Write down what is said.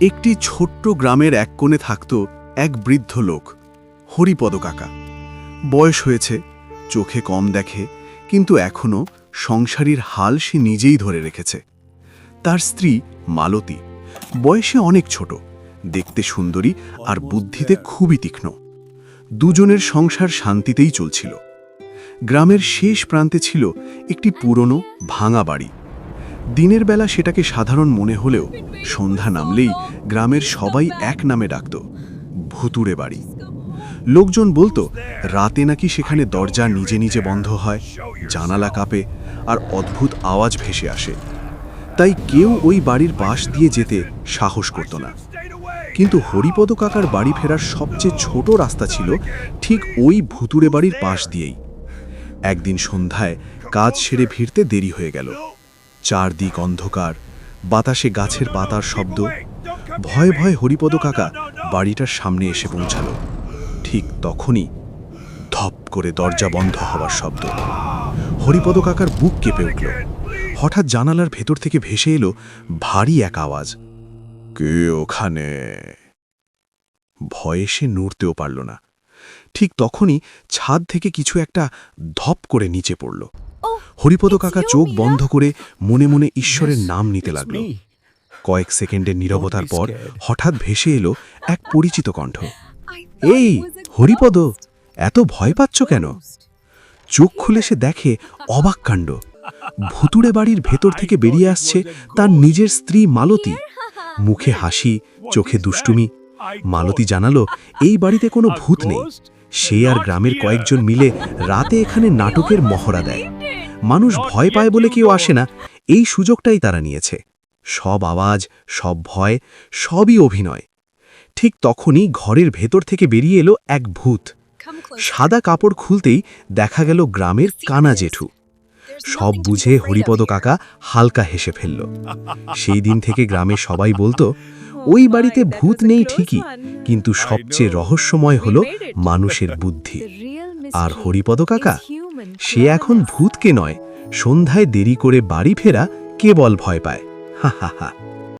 একটি ছোট্ট গ্রামের এক কোণে থাকত এক বৃদ্ধ লোক, হরিপদ কাকা। বয়স হয়েছে, চোখে কম দেখে, কিন্তু এখনও সংসারীর হাল সে নিজেই ধরে রেখেছে। তার স্ত্রী মালতী, বয়সে অনেক ছোট, দেখতে সুন্দরী আর বুদ্ধিতে খুবই তীক্ষ্ণ। দুজনের সংসার শান্তিতেই চলছিল। গ্রামের শেষ প্রান্তে ছিল একটি পুরনো ভাঙা বাড়ি। দিনের বেলা সেটাকে সাধারণ মনে হলেও সন্ধ্যা নামলেই গ্রামের সবাই এক নামে ডাকত, ভুতুড়ে বাড়ি। লোকজন বলতো, রাতে নাকি সেখানে দরজা নিজে নিজে বন্ধ হয়, জানালা কাঁপে আর অদ্ভুত আওয়াজ ভেসে আসে। তাই কেউ ওই বাড়ির পাশ দিয়ে যেতে সাহস করত না। কিন্তু হরিপদ কাকার বাড়ি ফেরার সবচেয়ে ছোট রাস্তা ছিল ঠিক ওই ভুতুড়ে বাড়ির পাশ দিয়েই। একদিন সন্ধ্যায় কাজ সেরে ফিরতে দেরি হয়ে গেল। চারদিক অন্ধকার। বাতাসে গাছের পাতার শব্দ। ভয়ে ভয়ে হরিপদ কাকা বাড়িটার সামনে এসে পৌঁছালো। ঠিক তখনই ধপ করে দরজা বন্ধ হওয়ার শব্দ। হরিপদ কাকার বুক কেঁপে উঠল। হঠাৎ জানালার ভেতর থেকে ভেসে এলো ভারী এক আওয়াজ। কে ওখানে? ভয়ে সে নড়তেও পারল না। ঠিক তখনই ছাদ থেকে কিছু একটা ধপ করে নিচে পড়ল। হরিপদ কাকা চোখ বন্ধ করে মনে মনে ঈশ্বরের নাম নিতে লাগল। কয়েক সেকেন্ডের নীরবতার পর হঠাৎ ভেসে এলো এক পরিচিত কণ্ঠ। এই হরিপদ এত ভয় পাচ্ছ কেন? চোখ খুলে সে দেখে অবাক কাণ্ড। ভুতুড়ে বাড়ির ভেতর থেকে বেরিয়ে আসছে তার নিজের স্ত্রী মালতী। মুখে হাসি চোখে দুষ্টুমি। মালতী জানালো এই বাড়িতে কোনো ভূত নেই। সে আর গ্রামের কয়েকজন মিলে রাতে এখানে নাটকের মহড়া দেয়। মানুষ ভয় পায় বলে কেউ আসে না। এই সুযোগটাই তারা নিয়েছে। সব আওয়াজ সব ভয় সবই অভিনয়। ঠিক তখনই ঘরের ভেতর থেকে বেরিয়ে এলো এক ভূত। সাদা কাপড় খুলতেই দেখা গেল গ্রামের কানা জেঠু। সব বুঝে হরিপদ কাকা হালকা হেসে ফেলল। সেই দিন থেকে গ্রামে সবাই বলতো ওই বাড়িতে ভূত নেই ঠিকই কিন্তু সবচেয়ে রহস্যময় হলো মানুষের বুদ্ধি। আর হরিপদ কাকা সে এখন ভূতকে নয়, সন্ধ্যায় দেরি করে বাড়ি ফেরা কেবল ভয় পায়। হা হা হা।